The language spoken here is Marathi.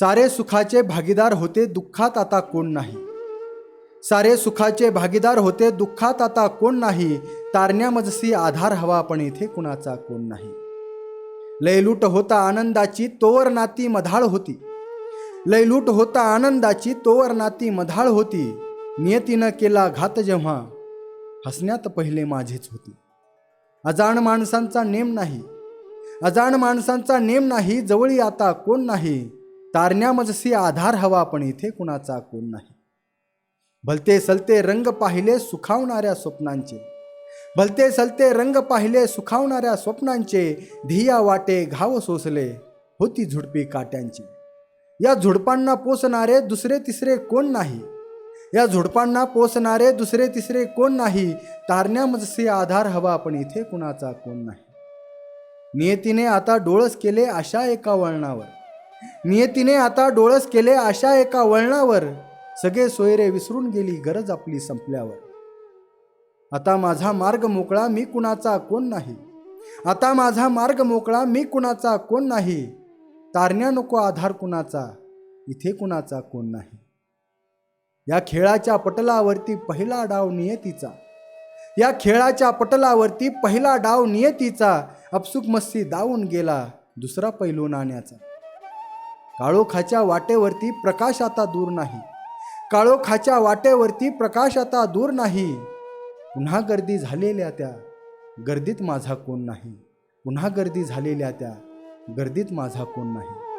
सारे सुखाचे भागीदार होते दुःखात आता कोण नाही. सारे सुखाचे भागीदार होते दुःखात आता कोण नाही. तारण्यामजसी आधार हवा पण इथे कुणाचा कोण नाही. लयलूट होता आनंदाची तोवर नाती मधाळ होती. लयलूट होता आनंदाची तोवर नाती मधाळ होती. नियतीनं केला घात जेव्हा हसण्यात पहिले माझेच होती. अजाण माणसांचा नेम नाही. अजाण माणसांचा नेम नाही जवळी आता कोण नाही. तारण्यामजसी आधार हवा पण इथे कुणाचा कोण नाही. भलते सलते रंग पाहिले सुखावणाऱ्या स्वप्नांचे. भलते सलते रंग पाहिले सुखावणाऱ्या स्वप्नांचे. धिया वाटे घाव सोसले होती झुडपी काट्यांची. या झुडपांना पोसणारे दुसरे तिसरे कोण नाही? या झुडपांना पोसणारे दुसरे तिसरे कोण नाही? तारण्यामजसे आधार हवा पण इथे कुणाचा कोण नाही? नियतीने आता डोळस केले अशा एका वळणावर. नियतीने आता डोळस केले अशा एका वळणावर. सगळे सोयरे विसरून गेली गरज आपली संपल्यावर. आता माझा मार्ग मोकळा मी कुणाचा कोण नाही. आता माझा मार्ग मोकळा मी कुणाचा कोण नाही. तारण्या नको आधार कुणाचा इथे कुणाचा कोण नाही. या खेळाच्या पटलावरती पहिला डाव नियतीचा. या खेळाच्या पटलावरती पहिला डाव नियतीचा. अपसुक मस्ती दावून गेला दुसरा पैलू नाण्याचा. काळोखाच्या वाटेवरती प्रकाश आता दूर नाही. काळोखाच्या वाटेवरती प्रकाश आता दूर नाही. पुन्हा गर्दी झालेल्या त्या गर्दीत माझा कोण नाही. पुन्हा गर्दी झालेल्या त्या गर्दीत माझा कोण नाही.